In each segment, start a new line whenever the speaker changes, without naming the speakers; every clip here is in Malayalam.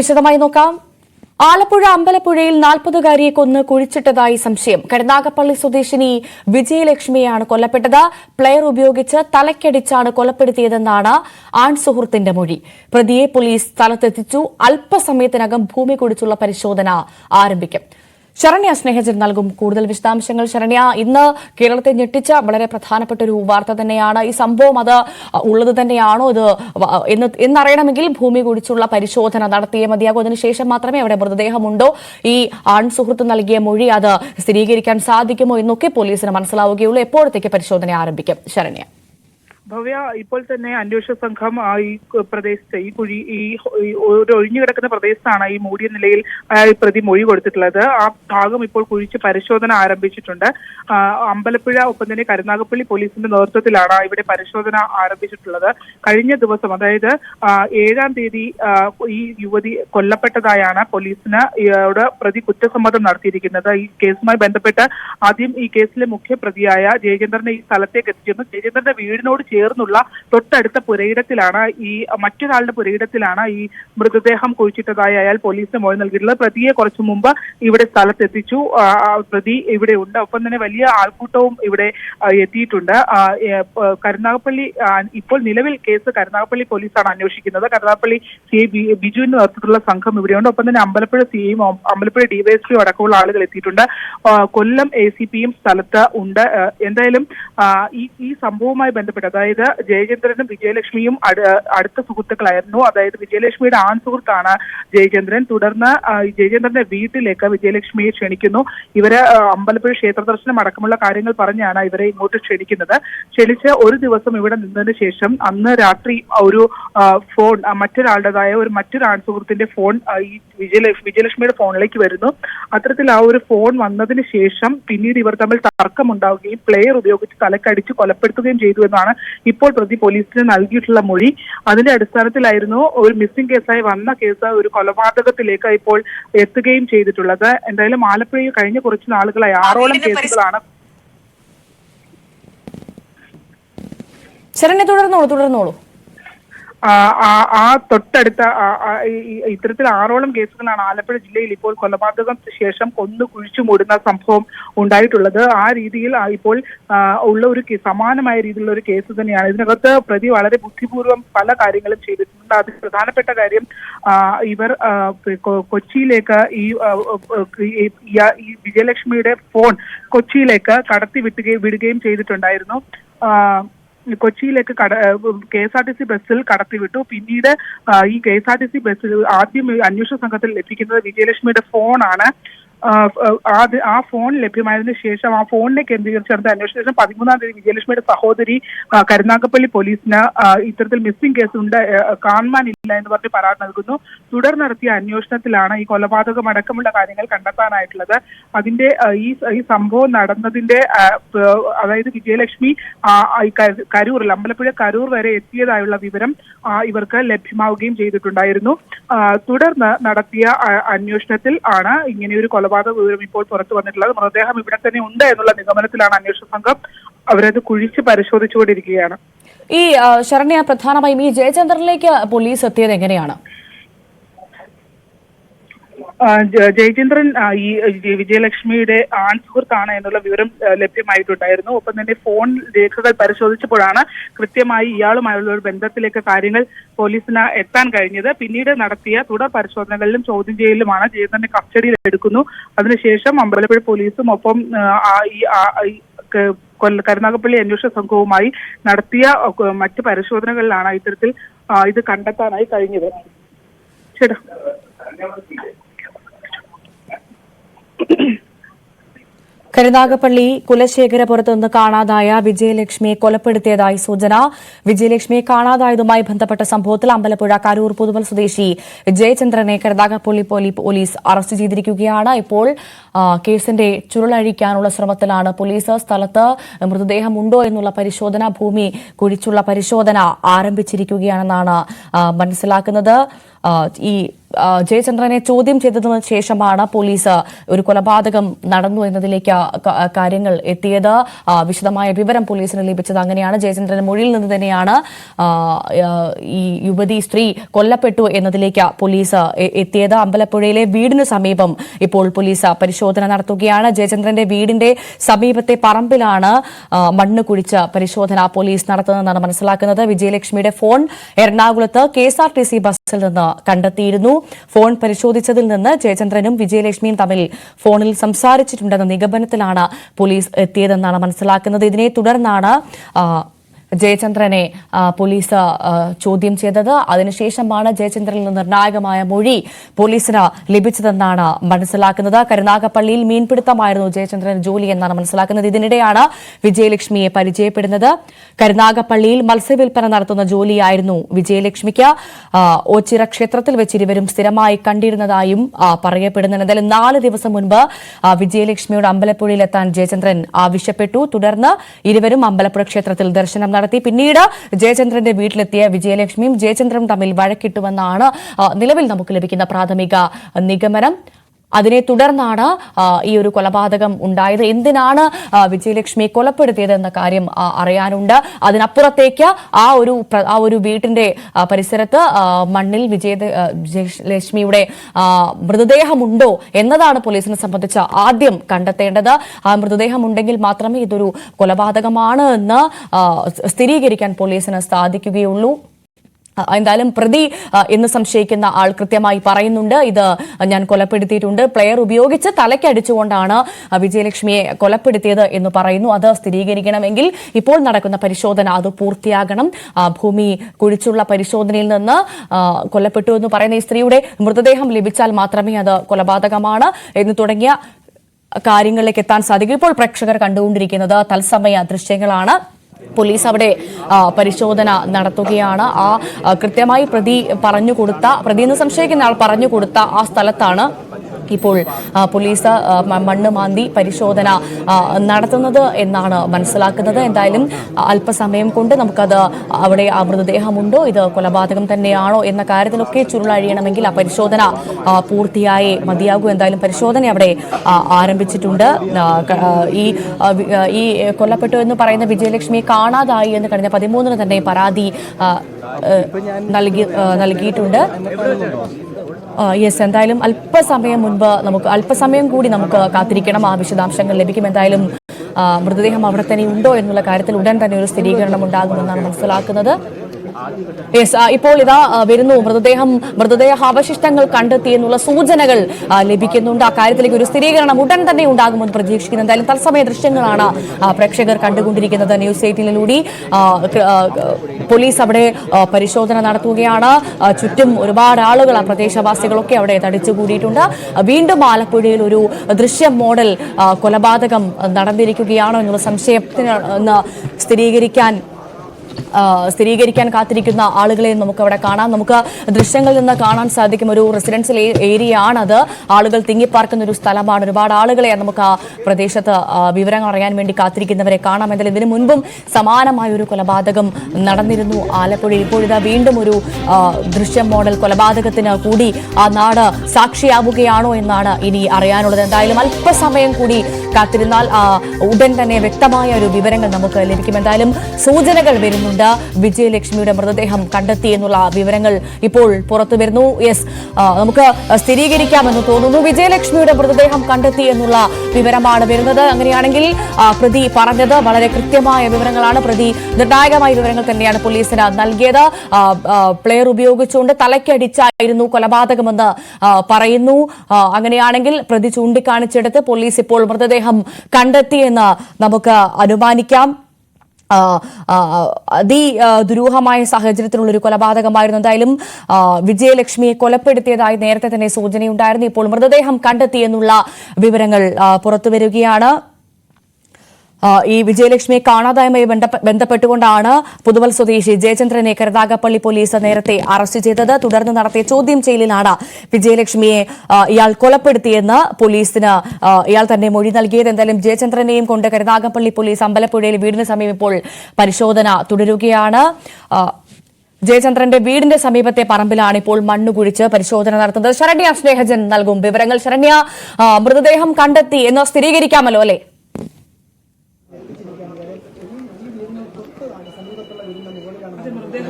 വിശദമായി നോക്കാം. ആലപ്പുഴ അമ്പലപ്പുഴയിൽ നാൽപ്പതുകാരിയെ കൊന്ന് കുഴിച്ചിട്ടതായി സംശയം. കരുനാഗപ്പള്ളി സ്വദേശിനി വിജയലക്ഷ്മിയാണ് കൊല്ലപ്പെട്ടത്. പ്ലെയർ ഉപയോഗിച്ച് തലക്കടിച്ചാണ് കൊലപ്പെടുത്തിയതെന്നാണ് ആൺ സുഹൃത്തിന്റെ മൊഴി. പ്രതിയെ പോലീസ് സ്ഥലത്തെത്തിച്ചു. അല്പസമയത്തിനകം ഭൂമി കുടിച്ചുള്ള പരിശോധന ആരംഭിക്കും. ശരണ്യ സ്നേഹജൻ നൽകും കൂടുതൽ വിശദാംശങ്ങൾ. ശരണ്യ ഇന്ന് കേരളത്തെ ഞെട്ടിച്ച വളരെ പ്രധാനപ്പെട്ട ഒരു വാർത്ത തന്നെയാണ്. ഈ സംഭവം അത് ഉള്ളത് തന്നെയാണോ ഇത്? എന്ന് എന്നറിയണമെങ്കിൽ ഭൂമി കുടിച്ചുള്ള പരിശോധന നടത്തിയേ മതിയാകൂ. അതിനുശേഷം മാത്രമേ അവിടെ മൃതദേഹമുണ്ടോ? ഈ ആൺ സുഹൃത്ത് നൽകിയ മൊഴി അത് സ്ഥിരീകരിക്കാൻ സാധിക്കുമോ എന്നൊക്കെ പോലീസിന് മനസ്സിലാവുകയുള്ളൂ. എപ്പോഴത്തേക്ക് പരിശോധന ആരംഭിക്കും? ശരണ്യ.
ഭവ്യ ഇപ്പോൾ തന്നെ അന്വേഷണ സംഘം ഈ പ്രദേശത്ത് ഈ കുഴി ഈ ഒരു ഒഴിഞ്ഞു കിടക്കുന്ന പ്രദേശത്താണ് ഈ മൂടിയ നിലയിൽ ഈ പ്രതി മൊഴി കൊടുത്തിട്ടുള്ളത്. ആ ഭാഗം ഇപ്പോൾ കുഴിച്ച് പരിശോധന ആരംഭിച്ചിട്ടുണ്ട്. അമ്പലപ്പുഴ ഒപ്പം തന്നെ കരുനാഗപ്പള്ളി പോലീസിന്റെ നേതൃത്വത്തിലാണ് ഇവിടെ പരിശോധന ആരംഭിച്ചിട്ടുള്ളത്. കഴിഞ്ഞ ദിവസം അതായത് ഏഴാം തീയതി ഈ യുവതി കൊല്ലപ്പെട്ടതായാണ് പോലീസിന് ഇയാളുടെ പ്രതി കുറ്റസമ്മതം നടത്തിയിരിക്കുന്നത്. ഈ കേസുമായി ബന്ധപ്പെട്ട് ആദ്യം ഈ കേസിലെ മുഖ്യ പ്രതിയായ ജയചന്ദ്രനെ ഈ സ്ഥലത്തേക്ക് എത്തിച്ചിരുന്നു. ജയചന്ദ്രന്റെ വീടിനോട് ചേർന്നുള്ള തൊട്ടടുത്ത പുരയിടത്തിലാണ് ഈ മറ്റൊരാളുടെ പുരയിടത്തിലാണ് ഈ മൃതദേഹം കുഴിച്ചിട്ടതായി അയാൾ പോലീസിന് മൊഴി നൽകിയിട്ടുള്ളത്. പ്രതിയെ കുറച്ചു മുമ്പ് ഇവിടെ സ്ഥലത്തെത്തിച്ചു. പ്രതി ഇവിടെ ഉണ്ട്. ഒപ്പം തന്നെ വലിയ ആൾക്കൂട്ടവും ഇവിടെ എത്തിയിട്ടുണ്ട്. കരുനാഗപ്പള്ളി ഇപ്പോൾ നിലവിൽ കേസ് കരുനാഗപ്പള്ളി പോലീസാണ് അന്വേഷിക്കുന്നത്. കരുനാഗപ്പള്ളി സി ഐ ബിജുവിന്റെ നേതൃത്വത്തിലുള്ള സംഘം ഇവിടെയുണ്ട്. ഒപ്പം തന്നെ അമ്പലപ്പുഴ സി ഐയും അമ്പലപ്പുഴ ഡിവൈഎസ്പിയും അടക്കമുള്ള ആളുകൾ എത്തിയിട്ടുണ്ട്. കൊല്ലം എ സി പിയും സ്ഥലത്ത് ഉണ്ട്. എന്തായാലും ഈ ഈ സംഭവവുമായി ബന്ധപ്പെട്ട് അതായത് ജയചന്ദ്രനും വിജയലക്ഷ്മിയും അടുത്ത സുഹൃത്തുക്കളായിരുന്നു. അതായത് വിജയലക്ഷ്മിയുടെ ആൺ സുഹൃത്താണ് ജയചന്ദ്രൻ. തുടർന്ന് ജയചന്ദ്രന്റെ വീട്ടിലേക്ക് വിജയലക്ഷ്മിയെ ക്ഷണിക്കുന്നു. ഇവർ അമ്പലപ്പുഴ ക്ഷേത്ര ദർശനം അടക്കമുള്ള കാര്യങ്ങൾ പറഞ്ഞാണ് ഇവരെ ഇങ്ങോട്ട് ക്ഷണിക്കുന്നത്. ക്ഷണിച്ച് ഒരു ദിവസം ഇവിടെ നിന്നതിന് ശേഷം അന്ന് രാത്രി ഒരു ഫോൺ മറ്റൊരാളുടേതായ ഒരു മറ്റൊരു ആൺ സുഹൃത്തിന്റെ ഫോൺ ഈ വിജയലക്ഷ്മി വിജയലക്ഷ്മിയുടെ ഫോണിലേക്ക് വരുന്നു. അത്തരത്തിൽ ആ ഒരു ഫോൺ വന്നതിന് ശേഷം പിന്നീട് ഇവർ തമ്മിൽ തർക്കമുണ്ടാവുകയും പ്ലെയർ ഉപയോഗിച്ച് തലക്കടിച്ച് കൊലപ്പെടുത്തുകയും ചെയ്തു എന്നാണ് ഇപ്പോൾ പ്രതി പോലീസിന് നൽകിയിട്ടുള്ള മൊഴി അതിന്റെ അടിസ്ഥാനത്തിലായിരുന്നു ഒരു മിസ്സിംഗ് കേസായി വന്ന കേസ് ഒരു കൊലപാതകത്തിലേക്ക് ഇപ്പോൾ എത്തുകയും ചെയ്തിട്ടുള്ളത്. എന്തായാലും ആലപ്പുഴയിൽ കഴിഞ്ഞ കുറച്ച് നാളുകളായി ആറോളം കേസുകളാണ്.
ശരണ്യ തുടർന്നോളൂ തുടർന്നോളൂ.
ആ, തൊട്ടടുത്ത ഇത്തരത്തിൽ ആറോളം കേസുകളാണ് ആലപ്പുഴ ജില്ലയിൽ ഇപ്പോൾ കൊലപാതകം ശേഷം കൊന്നു കുഴിച്ചു മൂടുന്ന സംഭവം ഉണ്ടായിട്ടുള്ളത്. ആ രീതിയിൽ ഇപ്പോൾ ഉള്ള ഒരു സമാനമായ രീതിയിലുള്ള ഒരു കേസ് തന്നെയാണ്. ഇതിനകത്ത് പ്രതി വളരെ ബുദ്ധിപൂർവം പല കാര്യങ്ങളും ചെയ്തിട്ടുണ്ട്. അതിൽ പ്രധാനപ്പെട്ട കാര്യം ഇവർ കൊച്ചിയിലേക്ക് ഈ വിജയലക്ഷ്മിയുടെ ഫോൺ കൊച്ചിയിലേക്ക് കടത്തി വിട്ടുകയും വിടുകയും ചെയ്തിട്ടുണ്ടായിരുന്നു. കൊച്ചിയിലേക്ക് കട K S R T C ബസ്സിൽ കടത്തിവിട്ടു. പിന്നീട് ഈ K S R T C ബസ്സിൽ ആദ്യം അന്വേഷണ സംഘത്തിൽ ലഭിക്കുന്നത് വിജയലക്ഷ്മിയുടെ ഫോണാണ്. ആ, ഫോൺ ലഭ്യമായതിനു ശേഷം ആ ഫോണിനെ കേന്ദ്രീകരിച്ച് നടന്ന അന്വേഷണ ശേഷം പതിമൂന്നാം തീയതി വിജയലക്ഷ്മിയുടെ സഹോദരി കരുനാഗപ്പള്ളി പോലീസിന് ഇത്തരത്തിൽ മിസ്സിംഗ് കേസ് ഉണ്ട് കാണുവാനില്ല എന്ന് പറഞ്ഞ് പരാതി നൽകുന്നു. തുടർ നടത്തിയ അന്വേഷണത്തിലാണ് ഈ കൊലപാതകം അടക്കമുള്ള കാര്യങ്ങൾ കണ്ടെത്താനായിട്ടുള്ളത്. അതിന്റെ ഈ ഈ സംഭവം നടന്നതിന്റെ അതായത് വിജയലക്ഷ്മി കരൂർ അമ്പലപ്പുഴ കരൂർ വരെ എത്തിയതായുള്ള വിവരം ഇവർക്ക് ലഭ്യമാവുകയും ചെയ്തിട്ടുണ്ടായിരുന്നു. തുടർന്ന് നടത്തിയ അന്വേഷണത്തിൽ ആണ് ഇങ്ങനെയൊരു കൊലപാതക വിവരം ഇപ്പോൾ പുറത്തു വന്നിട്ടുള്ളത്. മൃതദേഹം ഇവിടെ തന്നെ ഉണ്ട് എന്നുള്ള നിഗമനത്തിലാണ് അന്വേഷണ സംഘം അവരത് കുഴിച്ച് പരിശോധിച്ചുകൊണ്ടിരിക്കുകയാണ്.
ഈ ശരണ്യ പ്രധാനമായും ഈ ജയചന്ദ്രനിലേക്ക് പോലീസ് എത്തിയത് എങ്ങനെയാണ്?
ജയചന്ദ്രൻ ഈ വിജയലക്ഷ്മിയുടെ ആൺ സുഹൃത്താണ് എന്നുള്ള വിവരം ലഭ്യമായിട്ടുണ്ടായിരുന്നു. ഒപ്പം തന്നെ ഫോൺ രേഖകൾ പരിശോധിച്ചപ്പോഴാണ് കൃത്യമായി ഇയാളുമായുള്ള ഒരു ബന്ധത്തിലേക്ക് കാര്യങ്ങൾ പോലീസിന് എത്താൻ കഴിഞ്ഞത്. പിന്നീട് നടത്തിയ തുടർ പരിശോധനകളിലും ചോദ്യം ചെയ്യലിലുമാണ് ജയചന്ദ്രനെ കസ്റ്റഡിയിൽ എടുക്കുന്നു. അതിനുശേഷം അമ്പലപ്പുഴ പോലീസും ഒപ്പം ഈ കരുനാഗപ്പള്ളി അന്വേഷണ സംഘവുമായി നടത്തിയ മറ്റ് പരിശോധനകളിലാണ് ഇത്തരത്തിൽ ഇത് കണ്ടെത്താനായി കഴിഞ്ഞത്. ചേട്ടാ.
കരുനാഗപ്പള്ളി കുലശേഖരപുരത്ത് കാണാതായ വിജയലക്ഷ്മിയെ കൊലപ്പെടുത്തിയതായി സൂചന. വിജയലക്ഷ്മിയെ കാണാതായതുമായി ബന്ധപ്പെട്ട സംഭവത്തിൽ അമ്പലപ്പുഴ കരൂർ പുതുവൽ സ്വദേശി ജയചന്ദ്രനെ കരുനാഗപ്പള്ളി പോലീസ് അറസ്റ്റ് ചെയ്തിരിക്കുകയാണ്. ഇപ്പോൾ കേസിന്റെ ചുരുളഴിക്കാനുള്ള ശ്രമത്തിലാണ് പോലീസ്. സ്ഥലത്ത് മൃതദേഹം ഉണ്ടോ എന്നുള്ള പരിശോധന ഭൂമി കുഴിച്ചുള്ള പരിശോധന ആരംഭിച്ചിരിക്കുകയാണെന്നാണ് മനസ്സിലാക്കുന്നത്. ഈ ജയചന്ദ്രനെ ചോദ്യം ചെയ്തതിനു ശേഷമാണ് പോലീസ് ഒരു കൊലപാതകം നടന്നു എന്നതിലേക്ക് കാര്യങ്ങൾ എത്തിയത്. വിശദമായ വിവരം പോലീസിന് ലഭിച്ചത് അങ്ങനെയാണ്. ജയചന്ദ്രൻ മൊഴിയിൽ നിന്ന് തന്നെയാണ് ഈ യുവതി സ്ത്രീ കൊല്ലപ്പെട്ടു എന്നതിലേക്ക് പോലീസ് എത്തിയത്. അമ്പലപ്പുഴയിലെ വീടിന് സമീപം ഇപ്പോൾ പോലീസ് പരിശോധന നടത്തുകയാണ്. ജയചന്ദ്രന്റെ വീടിന്റെ സമീപത്തെ പറമ്പിലാണ് മണ്ണ് കുഴിച്ച് പരിശോധന പോലീസ് നടത്തുന്നതെന്നാണ് മനസ്സിലാക്കുന്നത്. വിജയലക്ഷ്മിയുടെ ഫോൺ എറണാകുളത്ത് കെ ബസ്സിൽ നിന്ന് കണ്ടെത്തിയിരുന്നു. ഫോൺ പരിശോധിച്ചതിൽ നിന്ന് ജയചന്ദ്രനും വിജയലക്ഷ്മിയും തമ്മിൽ ഫോണിൽ സംസാരിച്ചിട്ടുണ്ടെന്ന നിഗമനത്തിലാണ് പോലീസ് എത്തിയതെന്നാണ് മനസ്സിലാക്കുന്നത്. ഇതിനെ തുടർന്നാണ് ജയചന്ദ്രനെ പോലീസ് ചോദ്യം ചെയ്തത്. അതിനുശേഷമാണ് ജയചന്ദ്രനിൽ നിന്ന് നിർണായകമായ മൊഴി പോലീസിന് ലഭിച്ചതെന്നാണ് മനസ്സിലാക്കുന്നത്. കരുനാഗപ്പള്ളിയിൽ മീൻപിടുത്തമായിരുന്നു ജയചന്ദ്രൻ ജോലി എന്നാണ് മനസ്സിലാക്കുന്നത്. ഇതിനിടെയാണ് വിജയലക്ഷ്മിയെ പരിചയപ്പെടുന്നത്. കരുനാഗപ്പള്ളിയിൽ മത്സ്യവിൽപ്പന നടത്തുന്ന ജോലിയായിരുന്നു വിജയലക്ഷ്മിക്ക്. ഓച്ചിറ ക്ഷേത്രത്തിൽ വെച്ച് ഇരുവരും സ്ഥിരമായി കണ്ടിരുന്നതായും പറയപ്പെടുന്നുണ്ട്. എന്തായാലും നാല് ദിവസം മുൻപ് വിജയലക്ഷ്മിയുടെ എത്താൻ ജയചന്ദ്രൻ ആവശ്യപ്പെട്ടു. തുടർന്ന് ഇരുവരും അമ്പലപ്പുഴ ക്ഷേത്രത്തിൽ ദർശനം നടത്തി. പിന്നീട് ജയചന്ദ്രന്റെ വീട്ടിലെത്തിയ വിജയലക്ഷ്മിയും ജയചന്ദ്രനും തമ്മിൽ വഴക്കിട്ടുവെന്നാണ് നിലവിൽ നമുക്ക് ലഭിക്കുന്ന പ്രാഥമിക നിഗമനം. അതിനെ തുടർന്നാണ് ഈ ഒരു കൊലപാതകം ഉണ്ടായത്. എന്തിനാണ് വിജയലക്ഷ്മി കൊലപ്പെടുത്തിയത് എന്ന കാര്യം അറിയാനുണ്ട്. അതിനപ്പുറത്തേക്ക് ആ ഒരു ആ ഒരു വീട്ടിന്റെ പരിസരത്ത് മണ്ണിൽ വിജയ ലക്ഷ്മിയുടെ മൃതദേഹമുണ്ടോ എന്നതാണ് പോലീസിനെ സംബന്ധിച്ച് ആദ്യം കണ്ടെത്തേണ്ടത്. ആ മൃതദേഹം ഉണ്ടെങ്കിൽ മാത്രമേ ഇതൊരു കൊലപാതകമാണ് എന്ന് സ്ഥിരീകരിക്കാൻ പോലീസിന് സാധിക്കുകയുള്ളൂ. എന്തായാലും പ്രതി എന്ന് സംശയിക്കുന്ന ആൾ കൃത്യമായി പറയുന്നുണ്ട്. ഇത് ഞാൻ കൊലപ്പെടുത്തിയിട്ടുണ്ട്. പ്ലെയർ ഉപയോഗിച്ച് തലയ്ക്കടിച്ചുകൊണ്ടാണ് വിജയലക്ഷ്മിയെ കൊലപ്പെടുത്തിയത് എന്ന് പറയുന്നു. അത് സ്ഥിരീകരിക്കണമെങ്കിൽ ഇപ്പോൾ നടക്കുന്ന പരിശോധന അത് പൂർത്തിയാകണം. ഭൂമി കുഴിച്ചുള്ള പരിശോധനയിൽ നിന്ന് കൊല്ലപ്പെട്ടു എന്ന് പറയുന്ന ഈ സ്ത്രീയുടെ മൃതദേഹം ലഭിച്ചാൽ മാത്രമേ അത് കൊലപാതകമാണ് എന്ന് തുടങ്ങിയ കാര്യങ്ങളിലേക്ക് എത്താൻ സാധിക്കും. ഇപ്പോൾ പ്രേക്ഷകർ കണ്ടുകൊണ്ടിരിക്കുന്നത് തത്സമയ ദൃശ്യങ്ങളാണ്. പോലീസ് അവിടെ പരിശോധന നടത്തുകയാണ്. ആ, കൃത്യമായി പ്രതി പറഞ്ഞു കൊടുത്ത പ്രതി എന്ന് സംശയിക്കുന്ന ആൾ പറഞ്ഞു കൊടുത്ത ആ സ്ഥലത്താണ് ഇപ്പോൾ പോലീസ് മണ്ണ് മാന്തി പരിശോധന നടത്തുന്നത് എന്നാണ് മനസ്സിലാക്കുന്നത്. എന്തായാലും അല്പസമയം കൊണ്ട് നമുക്കത് അവിടെ ആ മൃതദേഹമുണ്ടോ? ഇത് കൊലപാതകം തന്നെയാണോ എന്ന കാര്യത്തിലൊക്കെ ചുരുളഴിയണമെങ്കിൽ ആ പരിശോധന പൂർത്തിയായേ മതിയാകൂ. എന്തായാലും പരിശോധന അവിടെ ആരംഭിച്ചിട്ടുണ്ട്. ഈ ഈ കൊല്ലപ്പെട്ടു എന്ന് പറയുന്ന വിജയലക്ഷ്മിയെ കാണാതായി എന്ന് കഴിഞ്ഞ പതിമൂന്നിന് തന്നെ പരാതി നൽകി നൽകിയിട്ടുണ്ട്. യെസ് എന്തായാലും അല്പസമയം മുൻപ് നമുക്ക് അല്പസമയം കൂടി നമുക്ക് കാത്തിരിക്കണം. ആ വിശദാംശങ്ങൾ ലഭിക്കും. എന്തായാലും മൃതദേഹം അവിടെ തന്നെ ഉണ്ടോ എന്നുള്ള കാര്യത്തിൽ ഉടൻ തന്നെ ഒരു സ്ഥിരീകരണം ഉണ്ടാകുമെന്നാണ് മനസ്സിലാക്കുന്നത്. യെസ് ഇപ്പോൾ ഇതാ വരുന്നു. മൃതദേഹം മൃതദേഹ അവശിഷ്ടങ്ങൾ കണ്ടെത്തി എന്നുള്ള സൂചനകൾ ലഭിക്കുന്നുണ്ട്. ആ കാര്യത്തിലേക്ക് ഒരു സ്ഥിരീകരണം ഉടൻ തന്നെ ഉണ്ടാകുമെന്ന് പ്രതീക്ഷിക്കുന്നു. എന്തായാലും തത്സമയ ദൃശ്യങ്ങളാണ് പ്രേക്ഷകർ കണ്ടുകൊണ്ടിരിക്കുന്നത്. ന്യൂസ് എയ്റ്റീനിലൂടെ പോലീസ് അവിടെ പരിശോധന നടത്തുകയാണ്. ചുറ്റും ഒരുപാട് ആളുകൾ ആ പ്രദേശവാസികളൊക്കെ അവിടെ തടിച്ചുകൂടിയിട്ടുണ്ട്. കൂടിയിട്ടുണ്ട് വീണ്ടും ആലപ്പുഴയിൽ ഒരു ദൃശ്യം മോഡൽ കൊലപാതകം നടന്നിരിക്കുകയാണോ എന്നുള്ള സംശയത്തിന് സ്ഥിരീകരിക്കാൻ സ്ഥിരീകരിക്കാൻ കാത്തിരിക്കുന്ന ആളുകളെ നമുക്ക് അവിടെ കാണാം. നമുക്ക് ദൃശ്യങ്ങളിൽ നിന്ന് കാണാൻ സാധിക്കും. ഒരു റെസിഡൻഷ്യൽ ഏരിയ ആണത്. ആളുകൾ തിങ്ങിപ്പാർക്കുന്ന ഒരു സ്ഥലമാണ്. ഒരുപാട് ആളുകളെ നമുക്ക് ആ പ്രദേശത്ത് വിവരങ്ങൾ അറിയാൻ വേണ്ടി കാത്തിരിക്കുന്നവരെ കാണാം. എന്നാൽ ഇതിനു മുൻപും സമാനമായ ഒരു കൊലപാതകം നടന്നിരുന്നു. ആലപ്പുഴയിൽ ഇപ്പോഴിതാ വീണ്ടും ഒരു ദൃശ്യം മോഡൽ കൊലപാതകത്തിന് കൂടി ആ നാട് സാക്ഷിയാവുകയാണോ എന്നാണ് ഇനി അറിയാനുള്ളത്. എന്തായാലും അല്പസമയം കൂടി കാത്തിരുന്നാൽ ഉടൻ തന്നെ വ്യക്തമായ ഒരു വിവരങ്ങൾ നമുക്ക് ലഭിക്കും. എന്തായാലും സൂചനകൾ വരുന്നുണ്ട്. വിജയലക്ഷ്മിയുടെ മൃതദേഹം കണ്ടെത്തി എന്നുള്ള വിവരങ്ങൾ ഇപ്പോൾ പുറത്തു വരുന്നു. യെസ് നമുക്ക് സ്ഥിരീകരിക്കാമെന്ന് തോന്നുന്നു. വിജയലക്ഷ്മിയുടെ മൃതദേഹം കണ്ടെത്തി എന്നുള്ള വിവരമാണ് വരുന്നത്. അങ്ങനെയാണെങ്കിൽ പ്രതി പറഞ്ഞത് വളരെ കൃത്യമായ വിവരങ്ങളാണ്. പ്രതി നിർണായകമായ വിവരങ്ങൾ തന്നെയാണ് പോലീസിന് നൽകിയത്. പ്ലെയർ ഉപയോഗിച്ചുകൊണ്ട് തലയ്ക്കടിച്ചായിരുന്നു കൊലപാതകമെന്ന് പറയുന്നു. അങ്ങനെയാണെങ്കിൽ പ്രതി ചൂണ്ടിക്കാണിച്ചെടുത്ത് പോലീസ് ഇപ്പോൾ മൃതദേഹം കണ്ടെത്തിയെന്ന് നമുക്ക് അനുമാനിക്കാം. അതി ദുരൂഹമായ സാഹചര്യത്തിലുള്ള ഒരു കൊലപാതകമായിരുന്നു. എന്തായാലും വിജയലക്ഷ്മിയെ കൊലപ്പെടുത്തിയതായി നേരത്തെ തന്നെ സൂചനയുണ്ടായിരുന്നു. ഇപ്പോൾ മൃതദേഹം കണ്ടെത്തിയെന്നുള്ള വിവരങ്ങൾ പുറത്തുവരികയാണ്. ഈ വിജയലക്ഷ്മിയെ കാണാതായുമായി ബന്ധപ്പെട്ടുകൊണ്ടാണ് പുതുവൽ സ്വദേശി ജയചന്ദ്രനെ കരുതാകപ്പള്ളി പോലീസ് നേരത്തെ അറസ്റ്റ് ചെയ്തത്. തുടർന്ന് നടത്തിയ ചോദ്യം ചെയ്യലിലാണ് വിജയലക്ഷ്മിയെ ഇയാൾ കൊലപ്പെടുത്തിയെന്ന് പോലീസിന് ഇയാൾ തന്നെ മൊഴി നൽകിയത്. എന്തായാലും ജയചന്ദ്രനെയും കൊണ്ട് കരുതാകപ്പള്ളി പോലീസ് അമ്പലപ്പുഴയിൽ വീടിന് സമീപം ഇപ്പോൾ പരിശോധന തുടരുകയാണ്. ജയചന്ദ്രന്റെ വീടിന്റെ സമീപത്തെ പറമ്പിലാണ് ഇപ്പോൾ മണ്ണ് കുഴിച്ച് പരിശോധന നടത്തുന്നത്. ശരണ്യ സ്നേഹജൻ നൽകും വിവരങ്ങൾ. ശരണ്യ മൃതദേഹം കണ്ടെത്തി എന്ന് സ്ഥിരീകരിക്കാമല്ലോ അല്ലെ?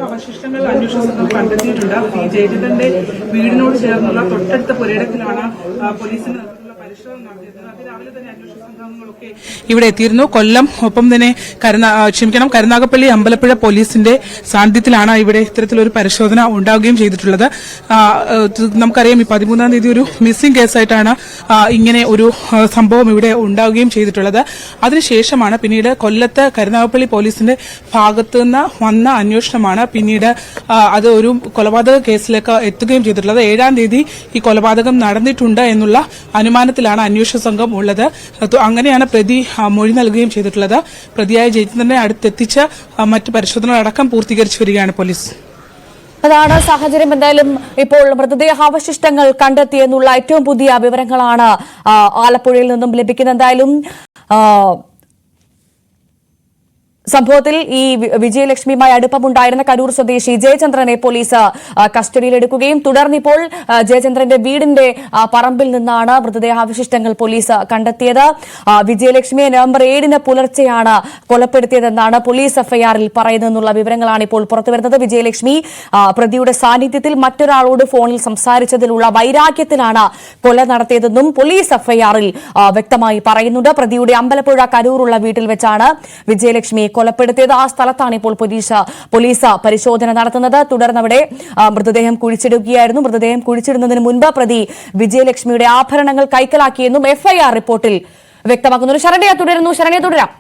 അവശിഷ്ടങ്ങൾ അന്വേഷണ സംഘം കണ്ടെത്തിയിട്ടുണ്ട് ഈ ജയചന്ദ്രന്റെ വീടിനോട് ചേർന്നുള്ള തൊട്ടടുത്ത പുരയിടത്തിലാണ് പോലീസിന് പരിശോധന നടത്തിയത് അതിരാവിലെ തന്നെ അന്വേഷണ സംഘങ്ങളൊക്കെ ഇവിടെ എത്തിയിരുന്നു. കൊല്ലം ഒപ്പം തന്നെ ക്ഷമിക്കണം കരുനാഗപ്പള്ളി അമ്പലപ്പുഴ പോലീസിന്റെ സാന്നിധ്യത്തിലാണ് ഇവിടെ ഇത്തരത്തിലൊരു പരിശോധന ഉണ്ടാവുകയും ചെയ്തിട്ടുള്ളത്. നമുക്കറിയാം ഈ പതിമൂന്നാം തീയതി ഒരു മിസ്സിംഗ് കേസായിട്ടാണ് ഇങ്ങനെ ഒരു സംഭവം ഇവിടെ ഉണ്ടാവുകയും ചെയ്തിട്ടുള്ളത്. അതിനുശേഷമാണ് പിന്നീട് കൊല്ലത്ത് കരുനാഗപ്പള്ളി പോലീസിന്റെ ഭാഗത്തു നിന്ന് വന്ന അന്വേഷണമാണ് പിന്നീട് അത് ഒരു കൊലപാതക കേസിലേക്ക് എത്തുകയും ചെയ്തിട്ടുള്ളത്. ഏഴാം തീയതി ഈ കൊലപാതകം നടന്നിട്ടുണ്ട് എന്നുള്ള അനുമാനത്തിലാണ് അന്വേഷണ സംഘം ഉള്ളത്. അത് അങ്ങനെയാണ് പ്രതി മൊഴി നൽകുകയും ചെയ്തിട്ടുള്ളത്. പ്രതിയായ ജയിച്ചന്ദ്രനെ അടുത്തെത്തിച്ച് മറ്റ് പരിശോധനകളടക്കം പൂർത്തീകരിച്ചു വരികയാണ് പോലീസ്.
അതാണ് സാഹചര്യം എന്തായാലും ഇപ്പോൾ മൃതദേഹാവശിഷ്ടങ്ങൾ കണ്ടെത്തിയെന്നുള്ള ഏറ്റവും പുതിയ വിവരങ്ങളാണ് ആലപ്പുഴയിൽ നിന്നും ലഭിക്കുന്നത്. എന്തായാലും സംഭവത്തിൽ ഈ വിജയലക്ഷ്മിയുമായി അടുപ്പമുണ്ടായിരുന്ന കരൂർ സ്വദേശി ജയചന്ദ്രനെ പോലീസ് കസ്റ്റഡിയിലെടുക്കുകയും തുടർന്നിപ്പോൾ ജയചന്ദ്രന്റെ വീടിന്റെ പറമ്പിൽ നിന്നാണ് മൃതദേഹാവശിഷ്ടങ്ങൾ പോലീസ് കണ്ടെത്തിയത്. വിജയലക്ഷ്മിയെ നവംബർ ഏഴിന് പുലർച്ചെയാണ് കൊലപ്പെടുത്തിയതെന്നാണ് പോലീസ് എഫ്ഐആറിൽ പറയുന്നതെന്നുള്ള വിവരങ്ങളാണ് ഇപ്പോൾ പുറത്തുവരുന്നത് വിജയലക്ഷ്മി പ്രതിയുടെ സാന്നിധ്യത്തിൽ മറ്റൊരാളോട് ഫോണിൽ സംസാരിച്ചതിലുള്ള വൈരാഗ്യത്തിലാണ് കൊല നടത്തിയതെന്നും പോലീസ് എഫ്ഐആറിൽ വ്യക്തമായി പറയുന്നുണ്ട്. പ്രതിയുടെ അമ്പലപ്പുഴ കരൂറുള്ള വീട്ടിൽ വെച്ചാണ് വിജയലക്ഷ്മിയെ കൊലപ്പെടുത്തിയത് ആ സ്ഥലത്താണ് ഇപ്പോൾ പോലീസ് പോലീസ് പരിശോധന നടത്തുന്നത്. തുടർന്ന് അവിടെ മൃതദേഹം കുഴിച്ചിടുകയായിരുന്നു. മൃതദേഹം കുഴിച്ചിടുന്നതിന് മുൻപ് പ്രതി വിജയലക്ഷ്മിയുടെ ആഭരണങ്ങൾ കൈക്കലാക്കിയെന്നും എഫ്ഐആർ റിപ്പോർട്ടിൽ വ്യക്തമാക്കുന്നു. ശരണ്യ തുടരുന്നു. ശരണ്യ തുടരാം.